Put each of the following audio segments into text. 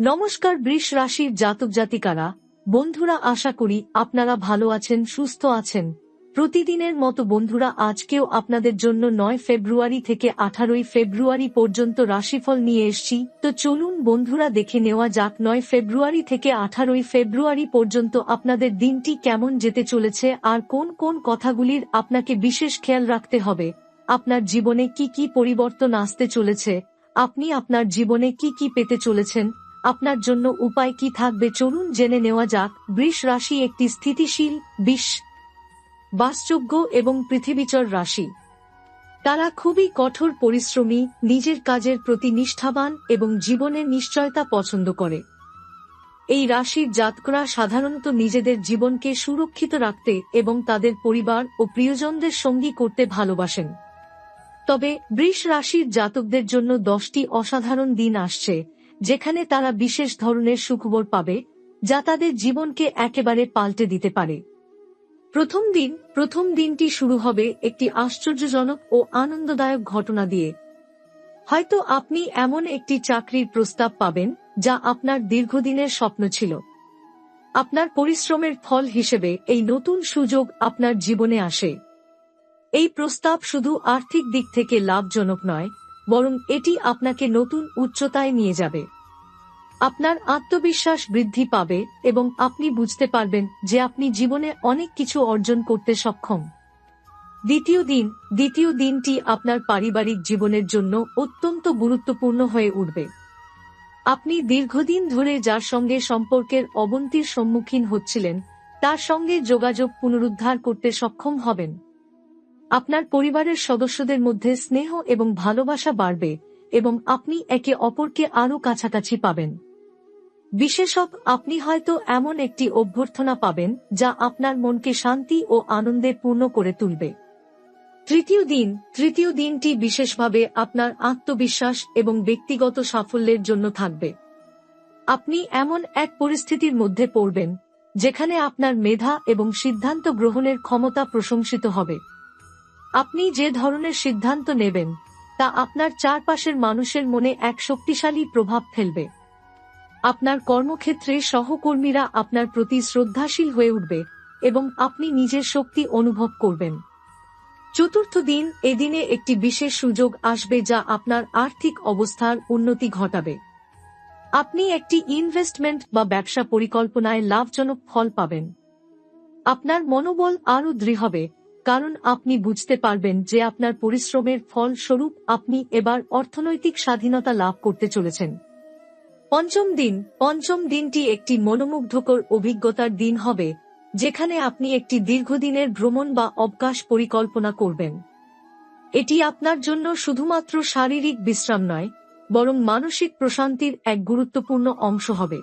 নমস্কার বৃষ রাশির জাতক জাতিকারা, বন্ধুরা আশা করি আপনারা ভালো আছেন, সুস্থ আছেন। প্রতিদিনের মতো বন্ধুরা, আজকেও আপনাদের জন্য নয় ফেব্রুয়ারি থেকে আঠারোই ফেব্রুয়ারি পর্যন্ত রাশিফল নিয়ে এসছি। তো চলুন বন্ধুরা দেখে নেওয়া যাক নয় ফেব্রুয়ারি থেকে আঠারোই ফেব্রুয়ারি পর্যন্ত আপনাদের দিনটি কেমন যেতে চলেছে আর কোন কোন কথাগুলির আপনাকে বিশেষ খেয়াল রাখতে হবে। আপনার জীবনে কি কি পরিবর্তন আসতে চলেছে? আপনি আপনার জীবনে কি কি পেতে চলেছেন? আপনার জন্য উপায় কি থাকবে? চলুন জেনে নেওয়া যাক। বৃষ রাশি একটি স্থিতিশীল, বিষ, বাসযোগ্য এবং পৃথিবীচর রাশি। তারা খুবই কঠোর পরিশ্রমী, নিজের কাজের প্রতি নিষ্ঠাবান এবং জীবনের নিশ্চয়তা পছন্দ করে। এই রাশির জাতকরা সাধারণত নিজেদের জীবনকে সুরক্ষিত রাখতে এবং তাদের পরিবার ও প্রিয়জনদের সঙ্গী করতে ভালোবাসেন। তবে বৃষ রাশির জাতকদের জন্য দশটি অসাধারণ দিন আসছে। যেখানে তারা বিশেষ ধরনের সুখবর পাবে, যা তাদের জীবনকে একেবারে পাল্টে দিতে পারে। প্রথম দিন, প্রথম দিনটি শুরু হবে একটি আশ্চর্যজনক ও আনন্দদায়ক ঘটনা দিয়ে। হয়তো আপনি এমন একটি চাকরির প্রস্তাব পাবেন, যা আপনার দীর্ঘদিনের স্বপ্ন ছিল। আপনার পরিশ্রমের ফল হিসেবে এই নতুন সুযোগ আপনার জীবনে আসে। এই প্রস্তাব শুধু আর্থিক দিক থেকে লাভজনক নয় বরং এটি আপনাকে নতুন উচ্চতায় নিয়ে যাবে। আপনার আত্মবিশ্বাস বৃদ্ধি পাবে এবং আপনি বুঝতে পারবেন যে আপনি জীবনে অনেক কিছু অর্জন করতে সক্ষম। দ্বিতীয় দিন, দ্বিতীয় দিনটি আপনার পারিবারিক জীবনের জন্য অত্যন্ত গুরুত্বপূর্ণ হয়ে উঠবে। আপনি দীর্ঘদিন ধরে যার সঙ্গে সম্পর্কের অবন্তির সম্মুখীন হচ্ছিলেন, তার সঙ্গে যোগাযোগ পুনরুদ্ধার করতে সক্ষম হবেন। আপনার পরিবারের সদস্যদের মধ্যে স্নেহ এবং ভালোবাসা বাড়বে এবং আপনি একে অপরকে আরও কাছাকাছি পাবেন। বিশেষক আপনি হয়তো এমন একটি অভ্যর্থনা পাবেন যা আপনার মনকে শান্তি ও আনন্দে পূর্ণ করে তুলবে। তৃতীয় দিন, তৃতীয় দিনটি বিশেষভাবে আপনার আত্মবিশ্বাস এবং ব্যক্তিগত সাফল্যের জন্য থাকবে। আপনি এমন এক পরিস্থিতির মধ্যে পড়বেন, যেখানে আপনার মেধা এবং সিদ্ধান্ত গ্রহণের ক্ষমতা প্রশংসিত হবে। আপনি যে ধরনের সিদ্ধান্ত নেবেন, তা আপনার চারপাশের মানুষের মনে এক শক্তিশালী প্রভাব ফেলবে। আপনার কর্মক্ষেত্রে সহকর্মীরা আপনার প্রতি শ্রদ্ধাশীল হয়ে উঠবে এবং আপনি নিজের শক্তি অনুভব করবেন। চতুর্থ দিন এদিনে একটি বিশেষ সুযোগ আসবে যা আপনার আর্থিক অবস্থার উন্নতি ঘটাবে। আপনি একটি ইনভেস্টমেন্ট বা ব্যবসা পরিকল্পনায় লাভজনক ফল পাবেন। আপনার মনোবল আরও দৃঢ় হবে কারণ আপনি বুঝতে পারবেন যে আপনার পরিশ্রমের ফল স্বরূপ আপনি এবার অর্থনৈতিক স্বাধীনতা লাভ করতে চলেছেন। পঞ্চম দিন, পঞ্চম দিনটি একটি মনোমুগ্ধকর অভিজ্ঞতার দিন হবে, যেখানে আপনি একটি দীর্ঘদিনের ভ্রমণ বা অবকাশ পরিকল্পনা করবেন। এটি আপনার জন্য শুধুমাত্র শারীরিক বিশ্রাম নয়, বরং মানসিক প্রশান্তির এক গুরুত্বপূর্ণ অংশ হবে।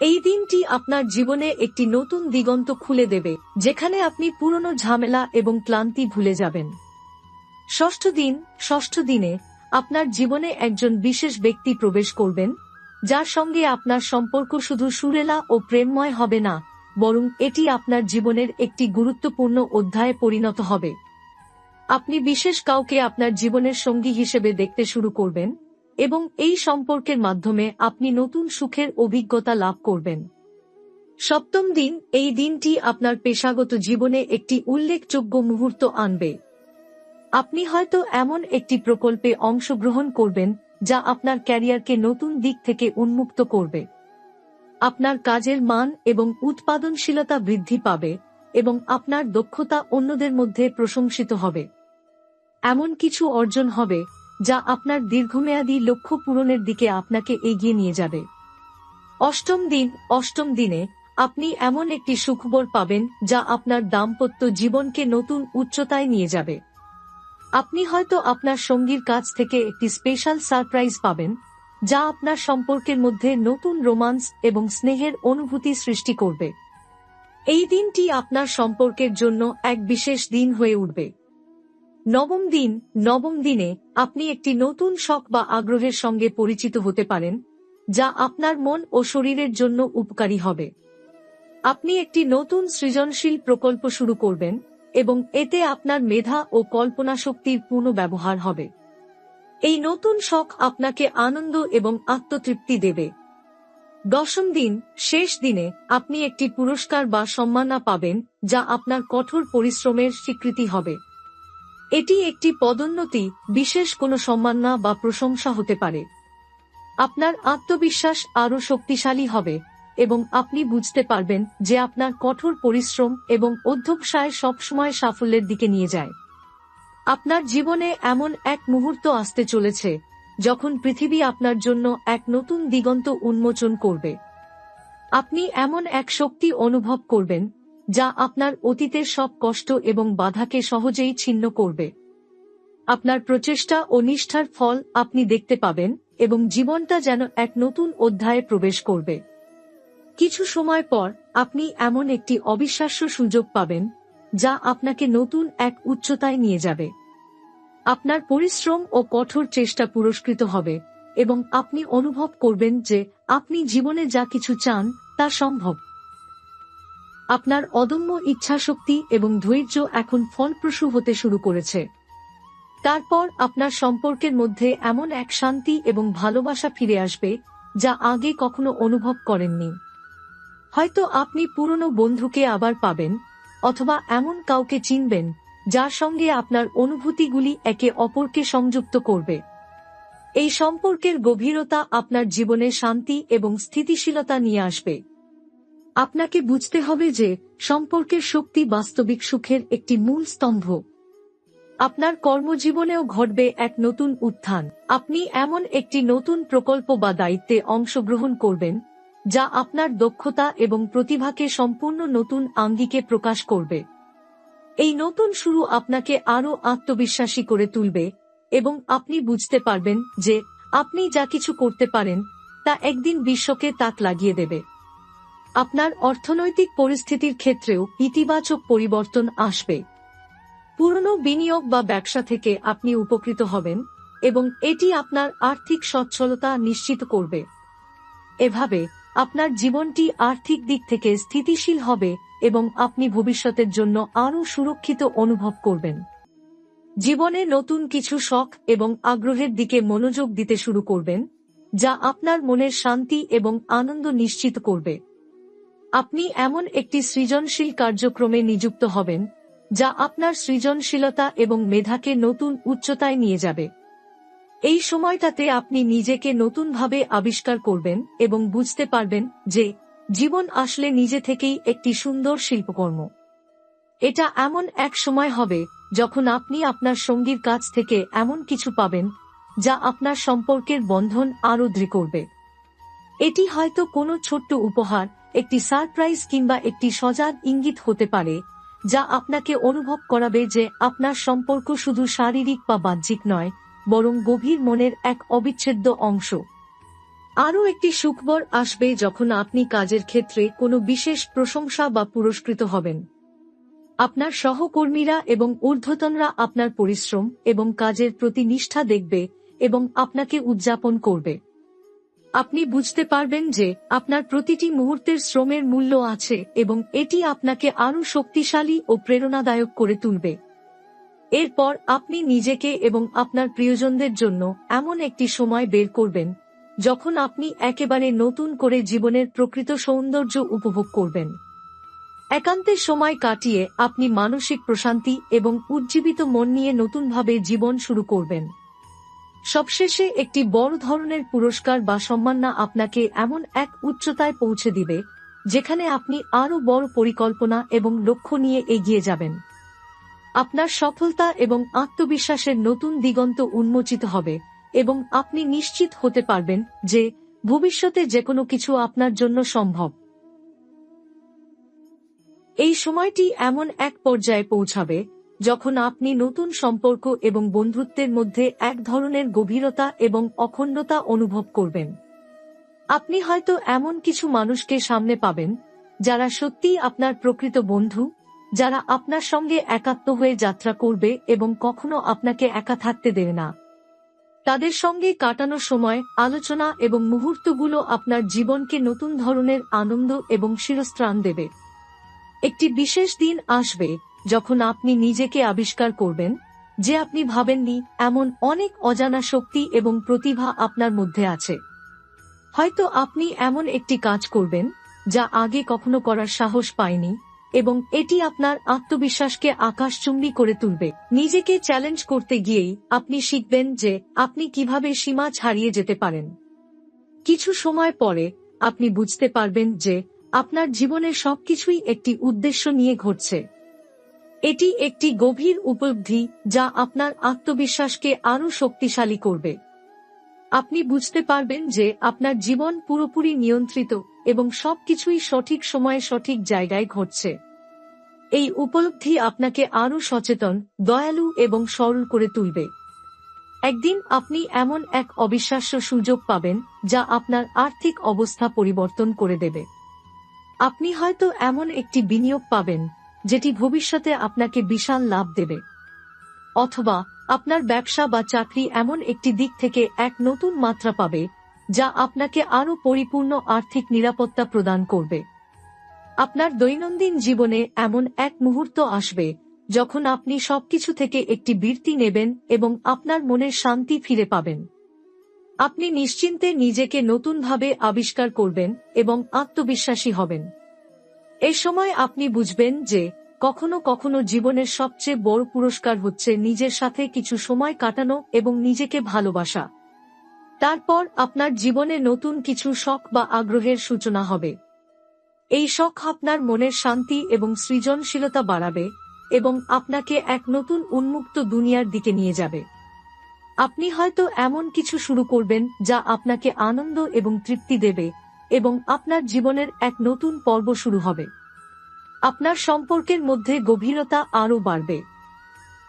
এই দিনটি আপনার জীবনে একটি নতুন দিগন্ত খুলে দেবে, যেখানে আপনি পুরনো ঝামেলা এবং ক্লান্তি ভুলে যাবেন। ষষ্ঠ দিন, ষষ্ঠ দিনে আপনার জীবনে একজন বিশেষ ব্যক্তি প্রবেশ করবেন, যার সঙ্গে আপনার সম্পর্ক শুধু সুরেলা ও প্রেমময় হবে না, বরং এটি আপনার জীবনের একটি গুরুত্বপূর্ণ অধ্যায়ে পরিণত হবে। আপনি বিশেষ কাউকে আপনার জীবনের সঙ্গী হিসেবে দেখতে শুরু করবেন এবং এই সম্পর্কের মাধ্যমে আপনি নতুন সুখের অভিজ্ঞতা লাভ করবেন। সপ্তম দিন, এই দিনটি আপনার পেশাগত জীবনে একটি উল্লেখযোগ্য মুহূর্ত আনবে। আপনি হয়তো এমন একটি প্রকল্পে অংশগ্রহণ করবেন, যা আপনার ক্যারিয়ারকে নতুন দিক থেকে উন্মুক্ত করবে। আপনার কাজের মান এবং উৎপাদনশীলতা বৃদ্ধি পাবে এবং আপনার দক্ষতা অন্যদের মধ্যে প্রশংসিত হবে। এমন কিছু অর্জন হবে যা আপনার দীর্ঘমেয়াদী লক্ষ্য পূরণের দিকে আপনাকে এগিয়ে নিয়ে যাবে। অষ্টম দিন, অষ্টম দিনে আপনি এমন একটি সুখবর পাবেন যা আপনার দাম্পত্য জীবনকে নতুন উচ্চতায় নিয়ে যাবে। আপনি হয়তো আপনার সঙ্গীর কাছ থেকে একটি স্পেশাল সারপ্রাইজ পাবেন, যা আপনার সম্পর্কের মধ্যে নতুন রোমান্স এবং স্নেহের অনুভূতি সৃষ্টি করবে। এই দিনটি আপনার সম্পর্কের জন্য এক বিশেষ দিন হয়ে উঠবে। নবম দিন, নবম দিনে আপনি একটি নতুন শখ বা আগ্রহের সঙ্গে পরিচিত হতে পারেন, যা আপনার মন ও শরীরের জন্য উপকারী হবে। আপনি একটি নতুন সৃজনশীল প্রকল্প শুরু করবেন এবং এতে আপনার মেধা ও কল্পনা শক্তির পূর্ণ ব্যবহার হবে। এই নতুন শখ আপনাকে আনন্দ এবং আত্মতৃপ্তি দেবে। দশম দিন, শেষ দিনে আপনি একটি পুরস্কার বা সম্মাননা পাবেন, যা আপনার কঠোর পরিশ্রমের স্বীকৃতি হবে। এটি একটি পদোন্নতি, বিশেষ কোনো সম্মাননা বা প্রশংসা হতে পারে। আপনার আত্মবিশ্বাস আরও শক্তিশালী হবে, এবং আপনি বুঝতে পারবেন যে আপনার কঠোর পরিশ্রম এবং অধ্যবসায় সবসময় সাফল্যের দিকে নিয়ে যায়। আপনার জীবনে এমন এক মুহূর্ত আসতে চলেছে, যখন পৃথিবী আপনার জন্য এক নতুন দিগন্ত উন্মোচন করবে। আপনি এমন এক শক্তি অনুভব করবেন যা আপনার অতীতের সব কষ্ট এবং বাধাকে সহজেই ছিন্ন করবে। আপনার প্রচেষ্টা ও নিষ্ঠার ফল আপনি দেখতে পাবেন এবং জীবনটা যেন এক নতুন অধ্যায়ে প্রবেশ করবে। কিছু সময় পর আপনি এমন একটি অবিশ্বাস্য সুযোগ পাবেন, যা আপনাকে নতুন এক উচ্চতায় নিয়ে যাবে। আপনার পরিশ্রম ও কঠোর চেষ্টা পুরস্কৃত হবে এবং আপনি অনুভব করবেন যে আপনি জীবনে যা কিছু চান তা সম্ভব। আপনার অদম্য ইচ্ছাশক্তি এবং ধৈর্য এখন ফলপ্রসূ হতে শুরু করেছে। তারপর আপনার সম্পর্কের মধ্যে এমন এক শান্তি এবং ভালোবাসা ফিরে আসবে, যা আগে কখনো অনুভব করেননি। হয়তো আপনি পুরনো বন্ধুকে আবার পাবেন, অথবা এমন কাউকে চিনবেন, যার সঙ্গে আপনার অনুভূতিগুলি একে অপরকে সংযুক্ত করবে। এই সম্পর্কের গভীরতা আপনার জীবনে শান্তি এবং স্থিতিশীলতা নিয়ে আসবে। আপনাকে বুঝতে হবে যে সম্পর্কের শক্তি বাস্তবিক সুখের একটি মূল স্তম্ভ। আপনার কর্মজীবনেও ঘটবে এক নতুন উত্থান। আপনি এমন একটি নতুন প্রকল্প বা দায়িত্বে অংশগ্রহণ করবেন, যা আপনার দক্ষতা এবং প্রতিভাকে সম্পূর্ণ নতুন আঙ্গিকে প্রকাশ করবে। এই নতুন শুরু আপনাকে আরও আত্মবিশ্বাসী করে তুলবে এবং আপনি বুঝতে পারবেন যে আপনি যা কিছু করতে পারেন, তা একদিন বিশ্বকে তাক লাগিয়ে দেবে। আপনার অর্থনৈতিক পরিস্থিতির ক্ষেত্রেও ইতিবাচক পরিবর্তন আসবে। পুরনো বিনিয়োগ বা ব্যবসা থেকে আপনি উপকৃত হবেন এবং এটি আপনার আর্থিক সচ্ছলতা নিশ্চিত করবে। এভাবে আপনার জীবনটি আর্থিক দিক থেকে স্থিতিশীল হবে এবং আপনি ভবিষ্যতের জন্য আরও সুরক্ষিত অনুভব করবেন। জীবনে নতুন কিছু শখ এবং আগ্রহের দিকে মনোযোগ দিতে শুরু করবেন, যা আপনার মনের শান্তি এবং আনন্দ নিশ্চিত করবে। আপনি এমন একটি সৃজনশীল কার্যক্রমে নিযুক্ত হবেন, যা আপনার সৃজনশীলতা এবং মেধাকে নতুন উচ্চতায় নিয়ে যাবে। এই সময়টাতে আপনি নিজেকে নতুনভাবে আবিষ্কার করবেন এবং বুঝতে পারবেন যে, জীবন আসলে নিজে থেকেই একটি সুন্দর শিল্পকর্ম। এটা এমন এক সময় হবে, যখন আপনি আপনার সঙ্গীর কাছ থেকে এমন কিছু পাবেন, যা আপনার সম্পর্কের বন্ধন আরও দৃঢ় করবে। এটি হয়তো কোনো ছোট্ট উপহার একটি সারপ্রাইজ কিংবা একটি সজাগ ইঙ্গিত হতে পারে, যা আপনাকে অনুভব করাবে যে আপনার সম্পর্ক শুধু শারীরিক বা বাহ্যিক নয়, বরং গভীর মনের এক অবিচ্ছেদ্য অংশ। আরও একটি সুখবর আসবে যখন আপনি কাজের ক্ষেত্রে কোনো বিশেষ প্রশংসা বা পুরস্কৃত হবেন। আপনার সহকর্মীরা এবং ঊর্ধ্বতনরা আপনার পরিশ্রম এবং কাজের প্রতি নিষ্ঠা দেখবে এবং আপনাকে উদযাপন করবে। আপনি বুঝতে পারবেন যে, আপনার প্রতিটি মুহূর্তের শ্রমের মূল্য আছে এবং এটি আপনাকে আরও শক্তিশালী ও প্রেরণাদায়ক করে তুলবে। এরপর আপনি নিজেকে এবং আপনার প্রিয়জনদের জন্য এমন একটি সময় বের করবেন, যখন আপনি একেবারে নতুন করে জীবনের প্রকৃত সৌন্দর্য উপভোগ করবেন। একান্তের সময় কাটিয়ে আপনি মানসিক প্রশান্তি এবং উজ্জীবিত মন নিয়ে নতুনভাবে জীবন শুরু করবেন। সবশেষে একটি বড় ধরনের পুরস্কার বা সম্মাননা আপনাকে এমন এক উচ্চতায় পৌঁছে দিবে, যেখানে আপনি আরও বড় পরিকল্পনা এবং লক্ষ্য নিয়ে এগিয়ে যাবেন। আপনার সফলতা এবং আত্মবিশ্বাসের নতুন দিগন্ত উন্মোচিত হবে এবং আপনি নিশ্চিত হতে পারবেন যে ভবিষ্যতে যে কোনো কিছু আপনার জন্য সম্ভব। এই সময়টি এমন এক পর্যায়ে পৌঁছাবে যখন আপনি নতুন সম্পর্ক এবং বন্ধুত্বের মধ্যে এক ধরনের গভীরতা এবং অখণ্ডতা অনুভব করবেন। আপনি হয়তো এমন কিছু মানুষকে সামনে পাবেন, যারা সত্যিই আপনার প্রকৃত বন্ধু, যারা আপনার সঙ্গে একাত্ম হয়ে যাত্রা করবে এবং কখনো আপনাকে একা থাকতে দেবে না। তাদের সঙ্গে কাটানো সময়, আলোচনা এবং মুহূর্তগুলো আপনার জীবনকে নতুন ধরনের আনন্দ এবং শিরস্ত্রাণ দেবে। একটি বিশেষ দিন আসবে যখন আপনি নিজেকে আবিষ্কার করবেন, যে আপনি ভাবেননি, এমন অনেক অজানা শক্তি এবং প্রতিভা আপনার মধ্যে আছে। হয়তো আপনি এমন একটি কাজ করবেন, যা আগে কখনো করার সাহস পায়নি, এবং এটি আপনার আত্মবিশ্বাসকে আকাশচুম্বী করে তুলবে। নিজেকে চ্যালেঞ্জ করতে গিয়েই আপনি শিখবেন যে আপনি কীভাবে সীমা ছাড়িয়ে যেতে পারেন। কিছু সময় পরে আপনি বুঝতে পারবেন যে আপনার জীবনের সবকিছুই একটি উদ্দেশ্য নিয়ে ঘটছে। এটি একটি গভীর উপলব্ধি যা আপনার আত্মবিশ্বাসকে আরও শক্তিশালী করবে। আপনি বুঝতে পারবেন যে আপনার জীবন পুরোপুরি নিয়ন্ত্রিত এবং সবকিছুই সঠিক সময়ে সঠিক জায়গায় ঘটছে। এই উপলব্ধি আপনাকে আরও সচেতন, দয়ালু এবং সরল করে তুলবে। একদিন আপনি এমন এক অবিশ্বাস্য সুযোগ পাবেন যা আপনার আর্থিক অবস্থা পরিবর্তন করে দেবে। আপনি হয়তো এমন একটি বিনিয়োগ পাবেন যেটি ভবিষ্যতে আপনাকে বিশাল লাভ দেবে। অথবা, আপনার ব্যবসা বা চাকরি এমন একটি দিক থেকে এক নতুন মাত্রা পাবে, যা আপনাকে আরও পরিপূর্ণ আর্থিক নিরাপত্তা প্রদান করবে। আপনার দৈনন্দিন জীবনে এমন এক মুহূর্ত আসবে, যখন আপনি সবকিছু থেকে একটি বৃত্তি নেবেন এবং আপনার মনের শান্তি ফিরে পাবেন। আপনি নিশ্চিন্তে নিজেকে নতুনভাবে আবিষ্কার করবেন এবং আত্মবিশ্বাসী হবেন। এ সময় আপনি বুঝবেন যে, কখনো কখনো জীবনের সবচেয়ে বড় পুরস্কার হচ্ছে নিজের সাথে কিছু সময় কাটানো এবং নিজেকে ভালোবাসা। তারপর আপনার জীবনে নতুন কিছু শখ বা আগ্রহের সূচনা হবে। এই শখ আপনার মনের শান্তি এবং সৃজনশীলতা বাড়াবে এবং আপনাকে এক নতুন উন্মুক্ত দুনিয়ার দিকে নিয়ে যাবে। আপনি হয়তো এমন কিছু শুরু করবেন যা আপনাকে আনন্দ এবং তৃপ্তি দেবে এবং আপনার জীবনের এক নতুন পর্ব শুরু হবে। আপনার সম্পর্কের মধ্যে গভীরতা আরও বাড়বে।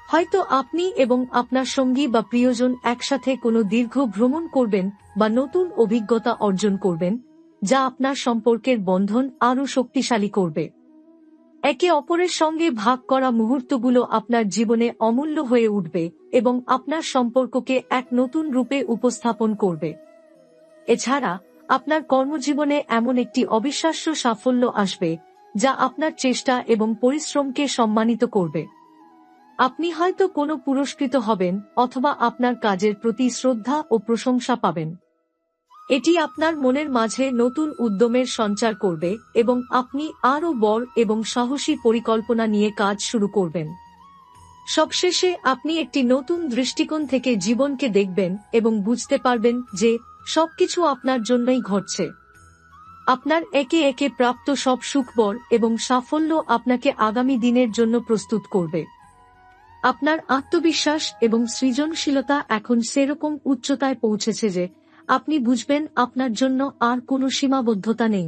হয়তো আপনি এবং আপনার সঙ্গী বা প্রিয়জন একসাথে কোনো দীর্ঘ ভ্রমণ করবেন বা নতুন অভিজ্ঞতা অর্জন করবেন, যা আপনার সম্পর্কের বন্ধন আরও শক্তিশালী করবে। একে অপরের সঙ্গে ভাগ করা মুহূর্তগুলো আপনার জীবনে অমূল্য হয়ে উঠবে এবং আপনার সম্পর্ককে এক নতুন রূপে উপস্থাপন করবে। এছাড়া আপনার কর্মজীবনে এমন একটি অবিশ্বাস্য সাফল্য আসবে, যা আপনার চেষ্টা এবং পরিশ্রমকে সম্মানিত করবে। আপনি হয়তো কোনো পুরস্কৃত হবেন অথবা আপনার কাজের প্রতি শ্রদ্ধা ও প্রশংসা পাবেন। এটি আপনার মনের মাঝে নতুন উদ্যমের সঞ্চার করবে এবং আপনি আরও বড় এবং সাহসী পরিকল্পনা নিয়ে কাজ শুরু করবেন। সবশেষে আপনি একটি নতুন দৃষ্টিকোণ থেকে জীবনকে দেখবেন এবং বুঝতে পারবেন যে সবকিছু আপনার জন্যই ঘটছে। আপনার একে একে প্রাপ্ত সব সুখবর এবং সাফল্য আপনাকে আগামী দিনের জন্য প্রস্তুত করবে। আপনার আত্মবিশ্বাস এবং সৃজনশীলতা এখন সেরকম উচ্চতায় পৌঁছেছে যে আপনি বুঝবেন আপনার জন্য আর কোনো সীমাবদ্ধতা নেই।